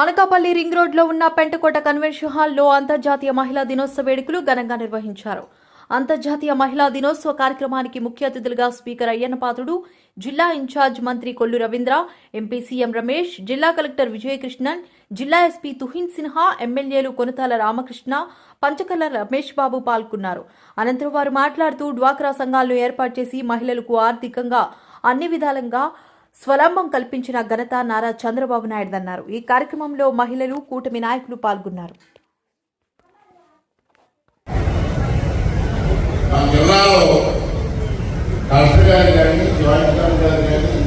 Anakapalli ring రోడ్లో ఉన్న Pentakota convention హాల్లో అంతర్జాతీయ మహిళా దినోత్సవ వేడుకలు ఘనంగా నిర్వహించారు. అంతర్జాతీయ మహిళా దినోత్సవ కార్యక్రమానికి ముఖ్య అతిథులుగా స్పీకర్ అయ్యన్న పాత్రుడు జిల్లా ఇన్ఛార్జ్ మంత్రి కొల్లు రవీంద్ర ఎంపీ సీఎం రమేష్ జిల్లా కలెక్టర్ విజయకృష్ణన్ జిల్లా ఎస్పీ తుహిన్ సిన్హా ఎమ్మెల్యేలు కొనతాల రామకృష్ణ పంచకల రమేష్ బాబు పాల్గొన్నారు. అనంతరం వారు మాట్లాడుతూ డ్వాక్రా సంఘాలను ఏర్పాటు చేసి మహిళలకు ఆర్థికంగా అన్ని విధాలంగా స్వలంబం కల్పించిన ఘనత నారా చంద్రబాబు నాయుడుదన్నారు. ఈ కార్యక్రమంలో మహిళలు కూటమి నాయకులు పాల్గొన్నారు. మా గారు కానీ జాయింట్ గారు కానీ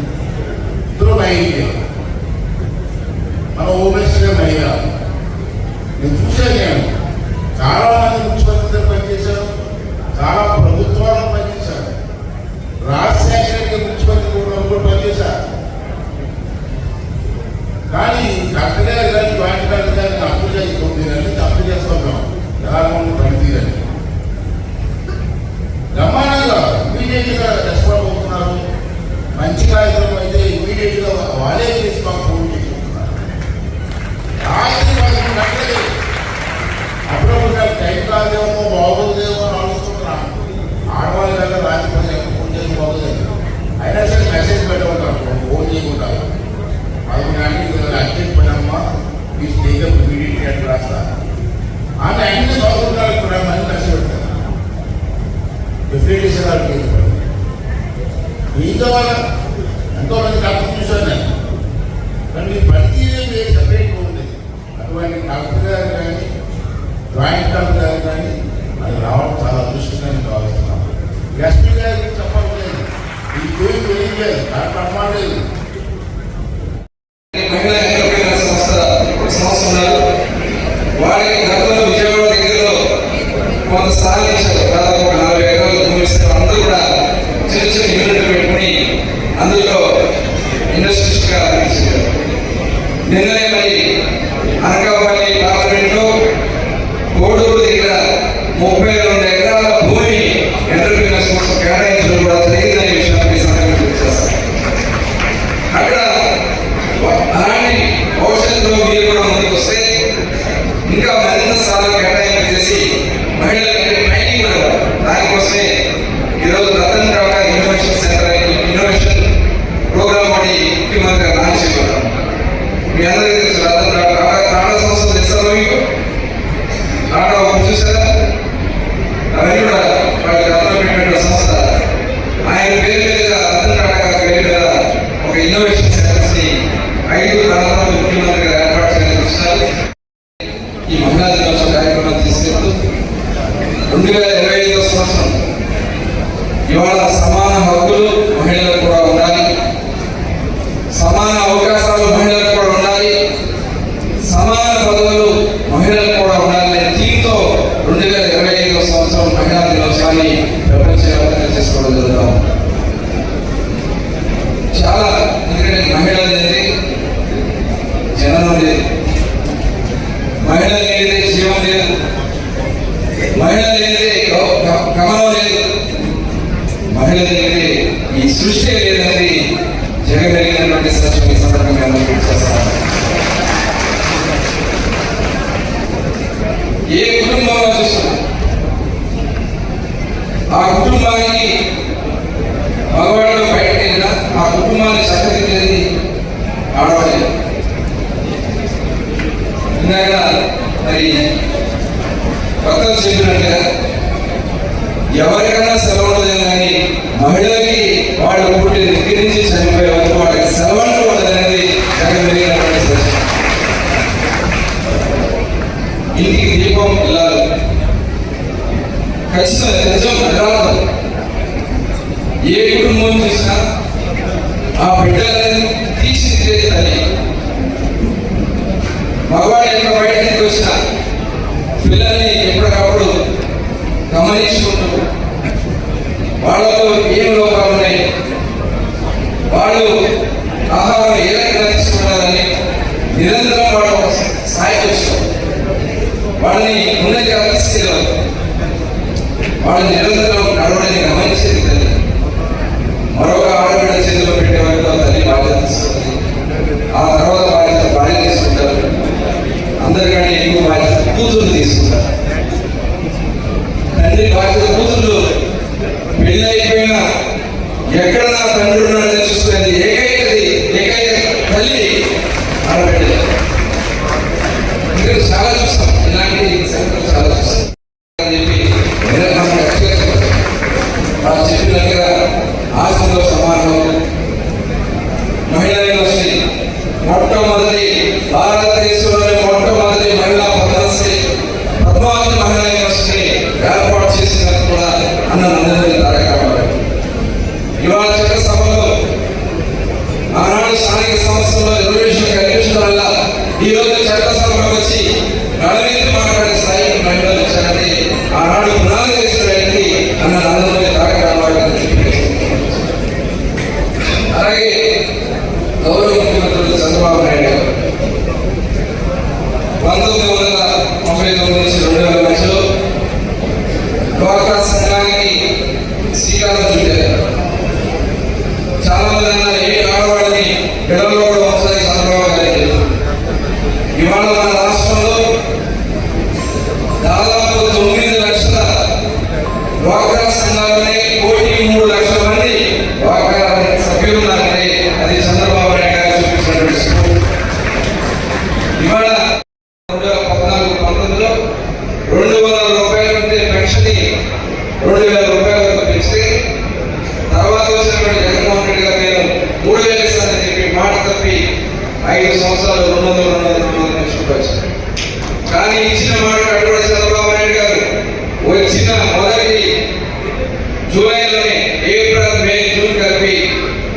ఇద్దరు మన జాయింట్ కాదు కానీ అది రావడం చాలా అదృష్టంగా నేను భావిస్తున్నాను ఎస్పీ చెప్పడం లేదు ఈ పేరు తెలియలేదు లేదు విజయవాడ దగ్గరలో కొంత సాధించారు దాదాపు ఒక ఎకరాలు అందరూ కూడా చిన్న చిన్న యూనిట్లు పెట్టుకుని అందులో ఇండస్ట్రీస్ నిన్ననే మరి అనకాపల్లి పార్లమెంట్లో కోడూరు దగ్గర ముప్పై రెండు ఎకరాల భూమి ఎంటర్ప్రైనర్ సంస్థ కేటాయించడం కూడా జరిగిందనే విషయాన్ని అక్కడ সবগুলো ఏ కుటుంబంలో మగవాడు ఎంత బయటకి వచ్చినా పిల్లల్ని ఎప్పటికప్పుడు గమనించుకుంటూ వాళ్ళలో ఏం లోపాలు ఉన్నాయి? వాళ్ళు ఆహారం ఏ రకంగా నిరంతరం వాళ్ళు సాయం చేస్తారు. వాళ్ళని ఉన్నతిగా తీసుకెళ్ళాం వాళ్ళు నిరంతరం నడవడని గమనించేది తల్లి. మరొక ఆడబిడ్డ చేతిలో పెట్టే వరకు తల్లి బాధ్యత ఆ తర్వాత చేసుకుంటారు తండ్రి భార్య కూతుళ్ళు పెళ్ళి అయిపోయినా ఎక్కడ నా తండ్రి ఉన్నాడని చూసుకునేది ఏకైకది ఏకైక తల్లి ఆడబిడ్డ. చాలా చూస్తాం. ఇలాంటి సంఘటన చాలా ద్వారకా సంఘానికి శ్రీకారం చుట్టారు. చాలా మంది అన్నారు ఏ ఆడవాళ్ళని పిల్లల్లో కూడా వస్తాయి చంద్రబాబు గారికి ఇవాళ మన రాష్ట్రంలో దాదాపు తొమ్మిది లక్షల ద్వారకా సంఘాలనే కోటి మూడు లక్షల మంది డ్వాక్రా సభ్యులు ఉన్నారంటే అది చంద్రబాబు నాయుడు గారు చూపించినటువంటి స్ఫూర్తి. ఇవాళ రెండు వేల పద్నాలుగు పంతొమ్మిదిలో రెండు వందల రూపాయల నుండి పెన్షన్ రెండు వేల రూపాయల వరకు పెంచితే తర్వాత వచ్చినటువంటి జగన్మోహన్ రెడ్డి గారు నేను మూడు వేలు ఇస్తానని చెప్పి మాట తప్పి ఐదు సంవత్సరాలు రెండు వందల రెండు వందల రెండు వందల పెంచుకుంటూ వచ్చారు కానీ ఇచ్చిన మాట కట్టుబడి చంద్రబాబు నాయుడు గారు వచ్చిన మొదటి జూలైలోనే ఏప్రిల్ మే జూన్ కలిపి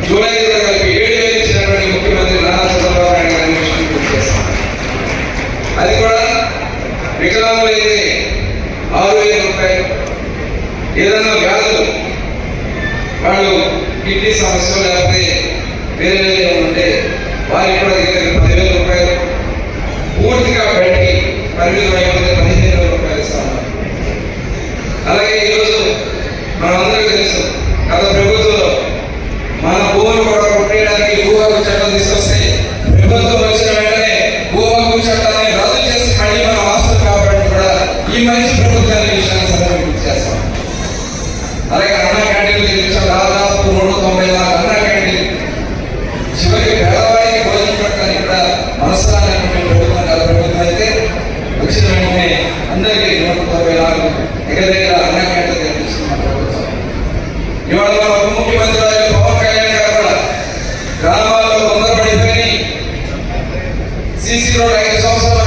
జూలై కలిపి ఏడు వేలు ఇచ్చినటువంటి ముఖ్యమంత్రి నారా చంద్రబాబు నాయుడు గారి విషయం అది కూడా వికలాంగులు అయితే ఆరు వేల రూపాయలు ఏదైనా వ్యాధులు వాళ్ళు కిడ్నీ సమస్య లేకపోతే వేరే ఉంటే వారికి కూడా దగ్గర పదివేల రూపాయలు పూర్తిగా బయటికి పరిమితం అయిపోతే तौंदर पड़ता सीसी संवस